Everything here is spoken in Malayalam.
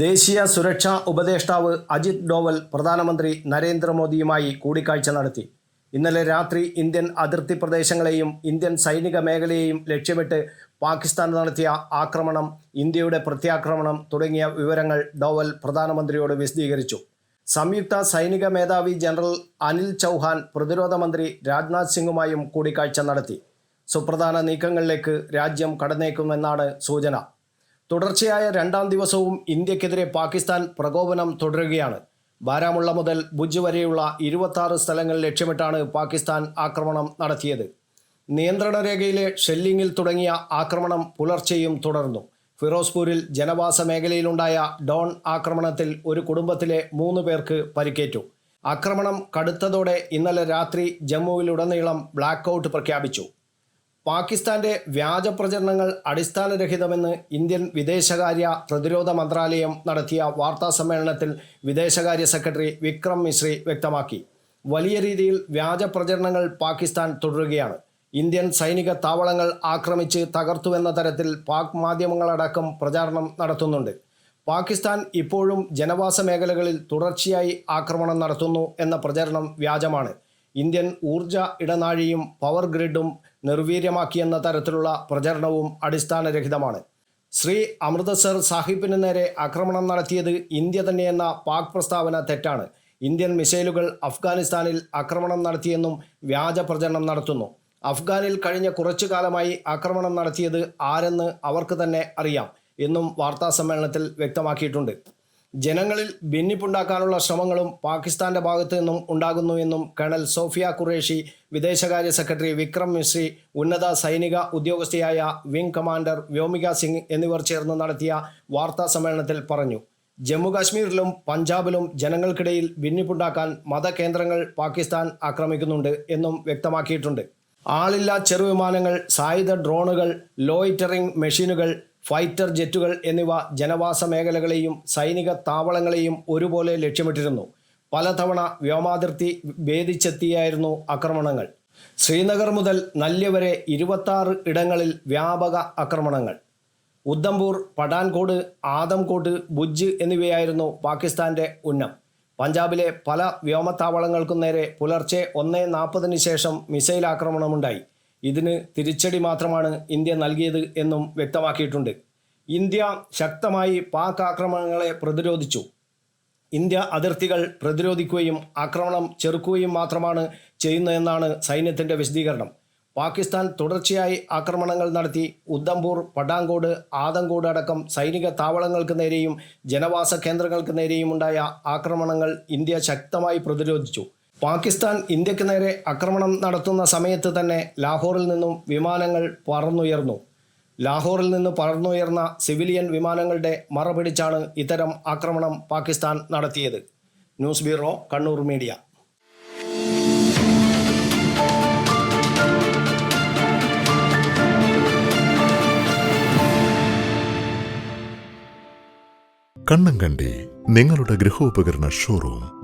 ദേശീയ സുരക്ഷാ ഉപദേഷ്ടാവ് അജിത് ഡോവൽ പ്രധാനമന്ത്രി നരേന്ദ്രമോദിയുമായി കൂടിക്കാഴ്ച നടത്തി. ഇന്നലെ രാത്രി ഇന്ത്യൻ അതിർത്തി പ്രദേശങ്ങളെയും ഇന്ത്യൻ സൈനിക മേഖലയെയും ലക്ഷ്യമിട്ട് പാകിസ്ഥാൻ നടത്തിയ ആക്രമണം ഇന്ത്യയുടെ പ്രത്യാക്രമണം തുടങ്ങിയ വിവരങ്ങൾ ഡോവൽ പ്രധാനമന്ത്രിയോട് വിശദീകരിച്ചു. സംയുക്ത സൈനിക മേധാവി ജനറൽ അനിൽ ചൗഹാൻ പ്രതിരോധ മന്ത്രി രാജ്നാഥ് സിംഗുമായും കൂടിക്കാഴ്ച നടത്തി. സുപ്രധാന നീക്കങ്ങളിലേക്ക് രാജ്യം കടന്നേക്കുമെന്നാണ് സൂചന. തുടർച്ചയായ രണ്ടാം ദിവസവും ഇന്ത്യക്കെതിരെ പാകിസ്ഥാൻ പ്രകോപനം തുടരുകയാണ്. ബാരാമുള്ള മുതൽ ഭുജ് വരെയുള്ള ഇരുപത്തി സ്ഥലങ്ങൾ ലക്ഷ്യമിട്ടാണ് പാകിസ്ഥാൻ ആക്രമണം നടത്തിയത്. നിയന്ത്രണ രേഖയിലെ ഷെല്ലിങ്ങിൽ തുടങ്ങിയ ആക്രമണം പുലർച്ചെയും തുടർന്നു. ഫിറോസ്പൂരിൽ ജനവാസ മേഖലയിലുണ്ടായ ഡോൺ ആക്രമണത്തിൽ ഒരു കുടുംബത്തിലെ മൂന്ന് പേർക്ക് പരിക്കേറ്റു. ആക്രമണം കടുത്തതോടെ ഇന്നലെ രാത്രി ജമ്മുവിലുടനീളം ബ്ലാക്ക് ഔട്ട് പ്രഖ്യാപിച്ചു. പാകിസ്ഥാന്റെ വ്യാജ പ്രചരണങ്ങൾ അടിസ്ഥാനരഹിതമെന്ന് ഇന്ത്യൻ വിദേശകാര്യ പ്രതിരോധ മന്ത്രാലയം നടത്തിയ വാർത്താ സമ്മേളനത്തിൽ വിദേശകാര്യ സെക്രട്ടറി വിക്രം മിശ്രി വ്യക്തമാക്കി. വലിയ രീതിയിൽ വ്യാജ പ്രചരണങ്ങൾ പാകിസ്ഥാൻ തുടരുകയാണ്. ഇന്ത്യൻ സൈനിക താവളങ്ങൾ ആക്രമിച്ച് തകർത്തുവെന്ന തരത്തിൽ പാക് മാധ്യമങ്ങളടക്കം പ്രചാരണം നടത്തുന്നുണ്ട്. പാകിസ്ഥാൻ ഇപ്പോഴും ജനവാസ മേഖലകളിൽ തുടർച്ചയായി ആക്രമണം നടത്തുന്നു എന്ന പ്രചരണം വ്യാജമാണ്. ഇന്ത്യൻ ഊർജ ഇടനാഴിയും പവർ ഗ്രിഡും നിർവീര്യമാക്കിയെന്ന തരത്തിലുള്ള പ്രചരണവും അടിസ്ഥാനരഹിതമാണ്. ശ്രീ അമൃതസർ സാഹിബിന് നേരെ ആക്രമണം നടത്തിയത് ഇന്ത്യ തന്നെയെന്ന പാക് പ്രസ്താവന തെറ്റാണ്. ഇന്ത്യൻ മിസൈലുകൾ അഫ്ഗാനിസ്ഥാനിൽ ആക്രമണം നടത്തിയെന്നും വ്യാജ പ്രചരണം നടത്തുന്നു. അഫ്ഗാനിൽ കഴിഞ്ഞ കുറച്ചു കാലമായി ആക്രമണം നടത്തിയത് ആരെന്ന് അവർക്ക് തന്നെ അറിയാം എന്നും വാർത്താ സമ്മേളനത്തിൽ വ്യക്തമാക്കിയിട്ടുണ്ട്. ജനങ്ങളിൽ ഭിന്നിപ്പുണ്ടാക്കാനുള്ള ശ്രമങ്ങളും പാകിസ്ഥാന്റെ ഭാഗത്തു നിന്നും ഉണ്ടാകുന്നു എന്നും കേണൽ സോഫിയ ഖുറേഷി വിദേശകാര്യ സെക്രട്ടറി വിക്രം മിശ്രി ഉന്നത സൈനിക ഉദ്യോഗസ്ഥയായ വിംഗ് കമാൻഡർ വ്യോമിക സിംഗ് എന്നിവർ ചേർന്ന് നടത്തിയ വാർത്താ സമ്മേളനത്തിൽ പറഞ്ഞു. ജമ്മു കാശ്മീരിലും പഞ്ചാബിലും ജനങ്ങൾക്കിടയിൽ ഭിന്നിപ്പുണ്ടാക്കാൻ മതകേന്ദ്രങ്ങൾ പാകിസ്ഥാൻ ആക്രമിക്കുന്നുണ്ട് എന്നും വ്യക്തമാക്കിയിട്ടുണ്ട്. ആളില്ലാ ചെറുവിമാനങ്ങൾ സായുധ ഡ്രോണുകൾ ലോയിറ്ററിംഗ് മെഷീനുകൾ ഫൈറ്റർ ജെറ്റുകൾ എന്നിവ ജനവാസ മേഖലകളെയും സൈനിക താവളങ്ങളെയും ഒരുപോലെ ലക്ഷ്യമിട്ടിരുന്നു. പലതവണ വ്യോമാതിർത്തി ഭേദിച്ചെത്തിയായിരുന്നു ആക്രമണങ്ങൾ. ശ്രീനഗർ മുതൽ നല്യ വരെ ഇരുപത്താറ് ഇടങ്ങളിൽ വ്യാപക ആക്രമണങ്ങൾ. ഉദ്ധംപൂർ പഠാൻകോട് ആദംകോട്ട് ബുജ് എന്നിവയായിരുന്നു പാകിസ്ഥാന്റെ ഉന്നം. പഞ്ചാബിലെ പല വ്യോമത്താവളങ്ങൾക്കും നേരെ പുലർച്ചെ ഒന്നേ നാൽപ്പതിന് ശേഷം മിസൈൽ ആക്രമണമുണ്ടായി. ഇതിന് തിരിച്ചടി മാത്രമാണ് ഇന്ത്യ നൽകിയത് എന്നും വ്യക്തമാക്കിയിട്ടുണ്ട്. ഇന്ത്യ ശക്തമായി പാക് ആക്രമണങ്ങളെ പ്രതിരോധിച്ചു. ഇന്ത്യ അതിർത്തികൾ പ്രതിരോധിക്കുകയും ആക്രമണം ചെറുക്കുകയും മാത്രമാണ് ചെയ്യുന്നതെന്നാണ് സൈന്യത്തിന്റെ വിശദീകരണം. പാകിസ്ഥാൻ തുടർച്ചയായി ആക്രമണങ്ങൾ നടത്തി ഉദ്ധംപൂർ പടാങ്കോട് ആദങ്കോട് അടക്കം സൈനിക താവളങ്ങൾക്ക് നേരെയും ജനവാസ കേന്ദ്രങ്ങൾക്ക് നേരെയും ഉണ്ടായ ആക്രമണങ്ങൾ ഇന്ത്യ ശക്തമായി പ്രതിരോധിച്ചു. പാകിസ്ഥാൻ ഇന്ത്യയ്ക്ക് നേരെ ആക്രമണം നടത്തുന്ന സമയത്ത് തന്നെ ലാഹോറിൽ നിന്നും വിമാനങ്ങൾ പറന്നുയർന്നു. ലാഹോറിൽ നിന്ന് പറന്നുയർന്ന സിവിലിയൻ വിമാനങ്ങളുടെ മറപിടിച്ചാണ് ഇത്തരം ആക്രമണം പാകിസ്ഥാൻ നടത്തിയത്. News bureau Kannur media. കണ്ണും കണ്ടി നിങ്ങളുടെ ഗൃഹോപകരണ ഷോറൂം